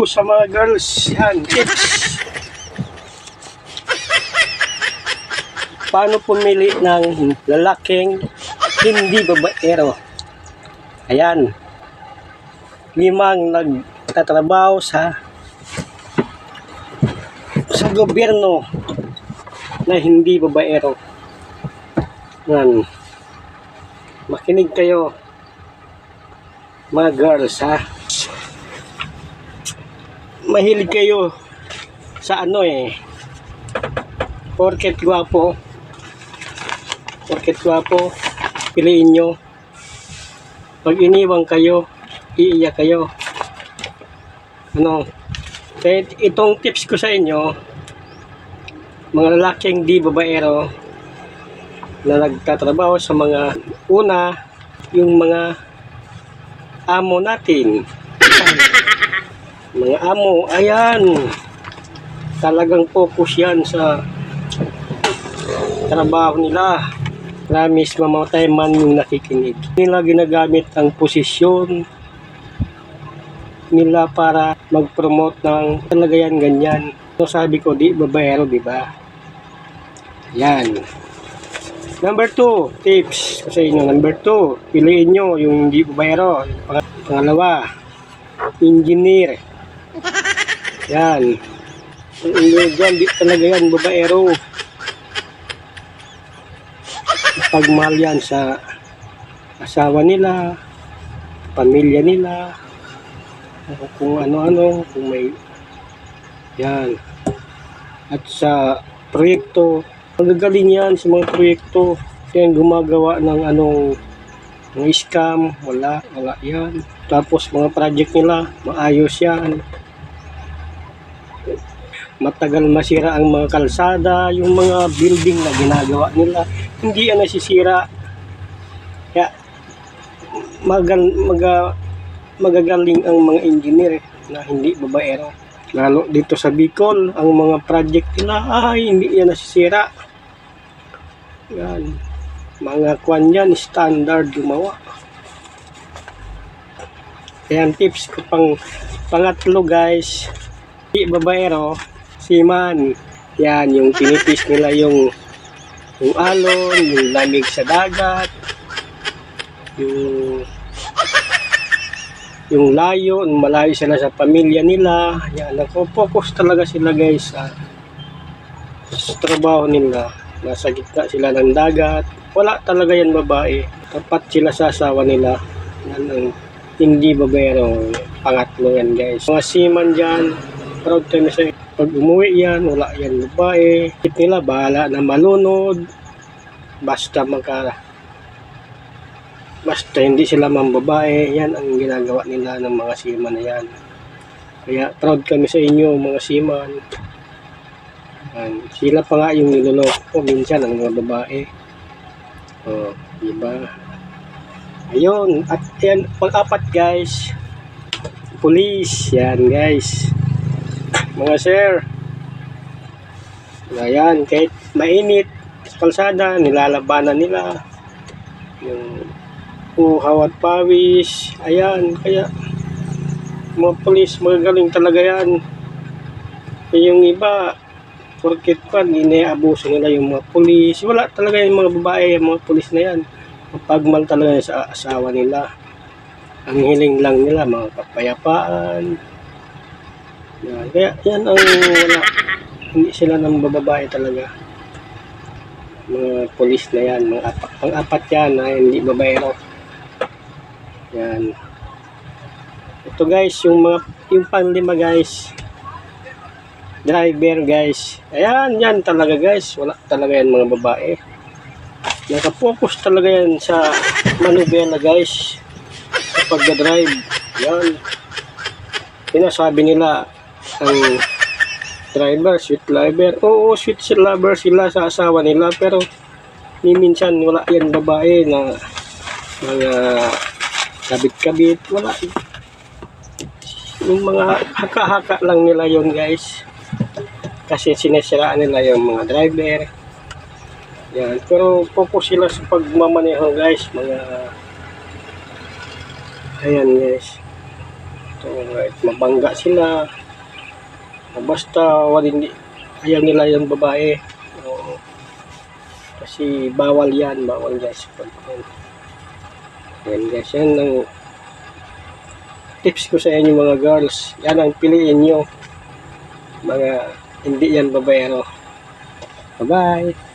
Sa mga girls, yan, tips. Paano pumili ng lalaking hindi babaero? Ayan. Limang nagtatrabaho sa sa gobyerno na hindi babaero. Yan. Makinig kayo mga girls ha mahilig kayo sa ano eh. Porket gwapo. Porket gwapo. Piliin nyo. Pag iniwang kayo iiyak kayo. Ano? Kaya itong tips ko sa inyo mga lalaking di babaero na nagtatrabaho sa mga una yung mga amo natin mga amo, ayan. Talagang focus yan sa trabaho nila. Promise mamatay man yung nakikinig. Nila ginagamit ang posisyon nila para mag-promote ng talaga yan ganyan. So sabi ko, di babayero, di ba? Yan. Number two, tips ko sa inyo. Number two, piliin nyo yung di babayero. Pang- Pangalawa, engineer. Yan. Ang ingay dyan, di talaga yan, babaero. Pagmahal yan sa asawa nila, pamilya nila, kung ano-ano, kung may yan. At sa proyekto, magagaling yan sa mga proyekto. Yan gumagawa ng anong mga scam, wala, wala yan. Tapos mga project nila, maayos yan matagal masira ang mga kalsada, yung mga building na ginagawa nila, hindi yan nasisira. Kaya magal, maga, magagaling ang mga engineer na hindi babaero. Lalo dito sa Bicol, ang mga project nila, ay hindi yan nasisira. Yan. Mga kwan yan, standard gumawa. Yan tips ko pang pangatlo guys, hindi babaero, siman. Yan, yung tinipis nila yung yung alon, yung lamig sa dagat, yung yung layo, yung malayo sila sa pamilya nila. Yan, nagpo-focus talaga sila guys sa, sa trabaho nila. Nasa gitna sila ng dagat. Wala talaga yan babae. Tapat sila sa asawa nila. Yan ang hindi babaero. Pangatlo yan guys. Mga seaman dyan, proud kami sa pag umuwi yan, wala yan babae. Kit nila, bahala na malunod. Basta magka basta hindi sila mambabae, yan ang ginagawa nila ng mga seaman na yan. Kaya proud kami sa inyo mga seaman. Yan. Sila pa nga yung niloloko minsan ang mga babae. Oh, diba? Ayun, at yan, pang-apat guys, police, yan guys. Mga sir, ayan, kahit mainit sa kalsada, nilalabanan nila. Yung uhaw at pawis, ayan, kaya mga polis, magagaling talaga yan. Yung iba, porkit pa, iniabuso nila yung mga polis. Wala talaga yung mga babae, yung mga polis na yan. Mapagmal talaga sa asawa nila. Ang hiling lang nila, mga kapayapaan. Yan. Kaya yan ang wala. Hindi sila ng bababae talaga. Mga polis na yan, mga apat, pang-apat yan na hindi babaero. Yan. Ito guys, yung mga yung panlima guys. Driver guys. Ayan, yan talaga guys. Wala talaga yan mga babae. Nakapokus talaga yan sa manubela guys. Sa pagdadrive. Yan. Sinasabi nila ang driver, sweet lover. Oo, sweet lover sila sa asawa nila. Pero ni minsan wala yan babae na mga kabit-kabit. Wala. Yung mga haka-haka lang nila yon guys. Kasi sinesiraan nila yung mga driver. Yan. Pero focus sila sa pagmamaneho guys. Mga Ayan guys. to kahit mabangga sila basta hindi ayaw nila yung babae. Oo. kasi bawal yan bawal pagkain. Yan guys yan ang tips ko sa inyo mga girls. Yan ang piliin nyo. Mga hindi yan babaero. Bye bye